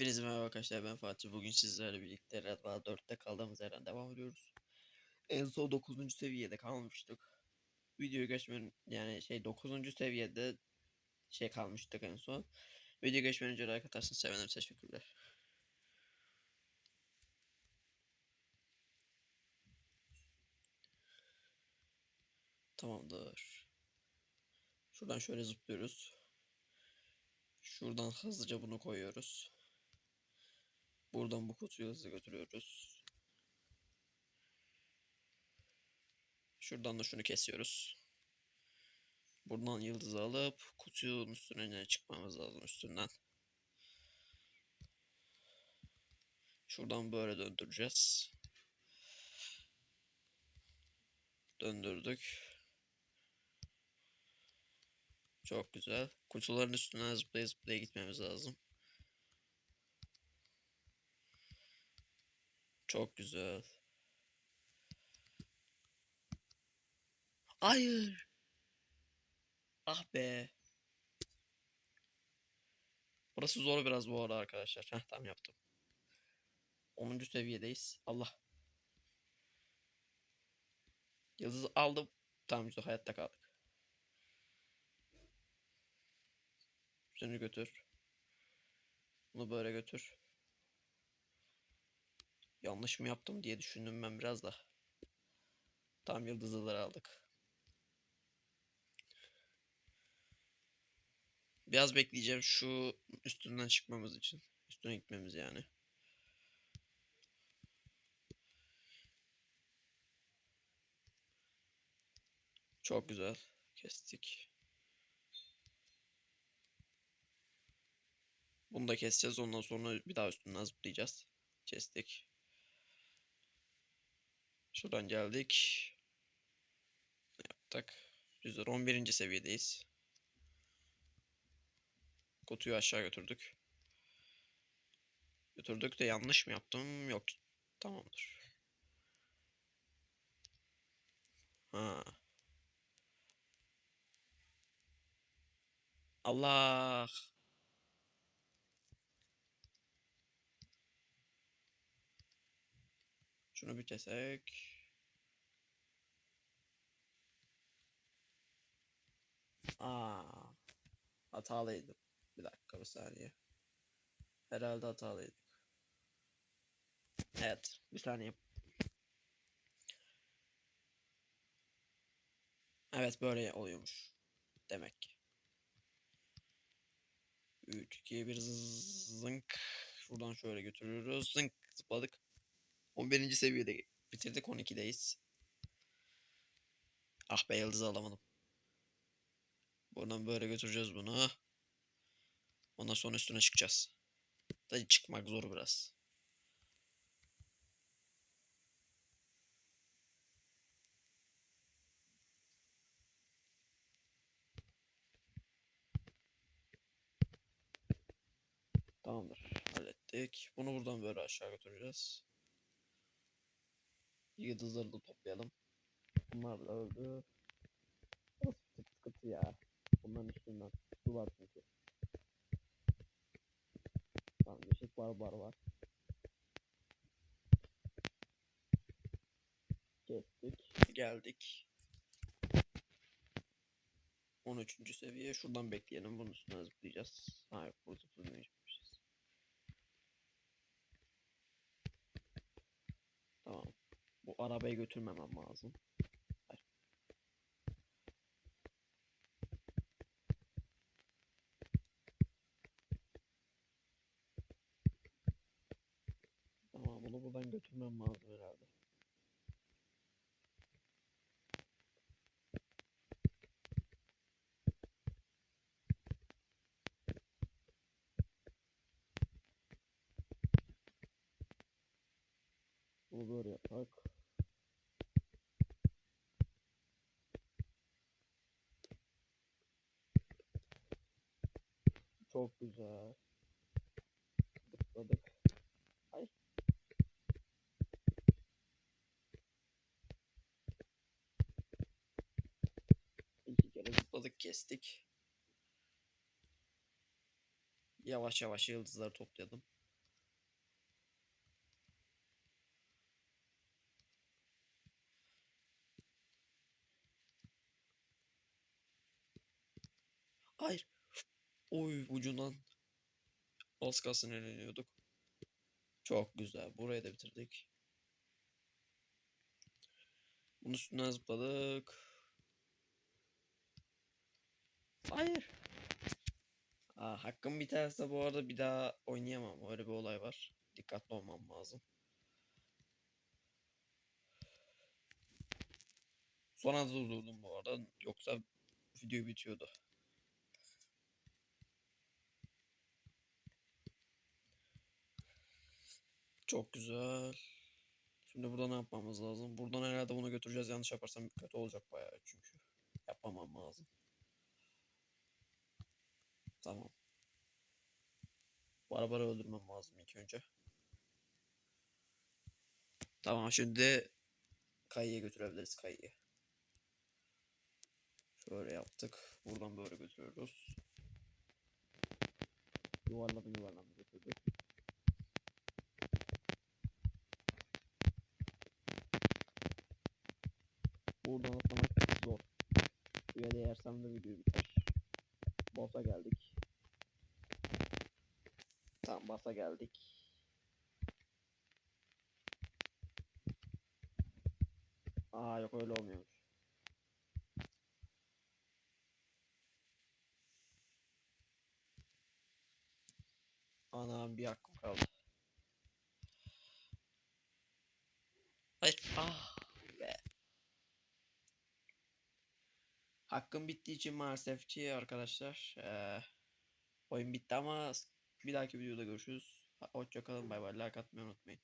Hepinize merhaba arkadaşlar ben Fatih. Bugün sizlerle birlikte Red Ball 4'te kaldığımız yerden devam ediyoruz. En son 9. seviyede kalmıştık. Videoyu geçmeden yani şey 9. seviyede şey kalmıştık en son. Video geçmeden önce like atarsın sevinirim teşekkürler. Tamamdır. Şuradan şöyle zıplıyoruz. Şuradan hızlıca bunu koyuyoruz. Buradan bu kutuyu hızlı götürüyoruz. Şuradan da şunu kesiyoruz. Buradan yıldızı alıp kutunun üstüne çıkmamız lazım üstünden. Şuradan böyle döndüreceğiz. Döndürdük. Çok güzel. Kutuların üstüne zıplaya zıplaya gitmemiz lazım. Çok güzel. Hayır. Ah be. Burası zor biraz bu arada arkadaşlar. Heh tam yaptım. 10. seviyedeyiz. Allah. Yıldız aldım. Tamam güzel hayatta kaldık. Şunu götür. Bunu böyle götür. Yanlış mı yaptım diye düşündüm ben biraz da. Tam yıldızları aldık. Biraz bekleyeceğim şu üstünden çıkmamız için. Üstüne gitmemiz yani. Çok güzel. Kestik. Bunu da keseceğiz. Ondan sonra bir daha üstünden zıplayacağız. Kestik. Şuradan geldik. Yaptık? Güzel. 11. seviyedeyiz. Kutuyu aşağı götürdük. Götürdük de yanlış mı yaptım? Yok. Tamamdır. Ha. Allah. Şunu bir kesek. Aa. Hatalıydım. Bir dakika bir saniye. Herhalde hatalıydık. Evet. Bir saniye. Evet böyle oluyormuş. Demek ki. 3, 2, 1 zınk. Şuradan şöyle götürüyoruz. Zınk zıpladık. 11. seviyede bitirdik 12'deyiz. Ah be yıldız alamadım. Buradan böyle götüreceğiz bunu. Ondan sonra üstüne çıkacağız. Da çıkmak zor biraz. Tamamdır. Hallettik. Bunu buradan böyle aşağı götüreceğiz. Yıldızları da toplayalım. Bunlar da öldü. Burası sıkıntı, ya. Bunların üstünden su var çünkü. Tamam ışık var bar var. Kestik. Geldik. 13. seviye. Şuradan bekleyelim. Bunun üstüne zıplayacağız. Ha yok bu zıplamayacakmışız. Tamam. Bu arabayı götürmemem lazım. Tamam bunu buradan götürmem lazım herhalde. Bunu böyle yapak. Çok güzel. Tıkladık. Ay. İki kere zıpladık kestik. Yavaş yavaş yıldızları topladım. Hayır. Oy ucundan. Az kalsın eleniyorduk. Çok güzel. Burayı da bitirdik. Bunun üstünden zıpladık. Hayır. Aa, hakkım biterse bu arada bir daha oynayamam. Öyle bir olay var. Dikkatli olmam lazım. Son anda durdum bu arada. Yoksa video bitiyordu. Çok güzel. Şimdi burada ne yapmamız lazım? Buradan herhalde bunu götüreceğiz. Yanlış yaparsam kötü olacak bayağı çünkü. Yapmamam lazım. Tamam. Bu arabayı öldürmem lazım ilk önce. Tamam şimdi kayıya götürebiliriz kayıyı. Şöyle yaptık. Buradan böyle götürüyoruz. Yuvarladım yuvarladım götürdük. Buradan atlamak çok zor. Değersem de video biter. Boss'a geldik. Tamam boss'a geldik. Aa yok öyle olmuyormuş. Anam bir hakkım kaldı. Hayır. Ah be. Hakkım bittiği için maalesef ki arkadaşlar eee, oyun bitti ama bir dahaki videoda görüşürüz. Hoşçakalın bay bay like atmayı unutmayın.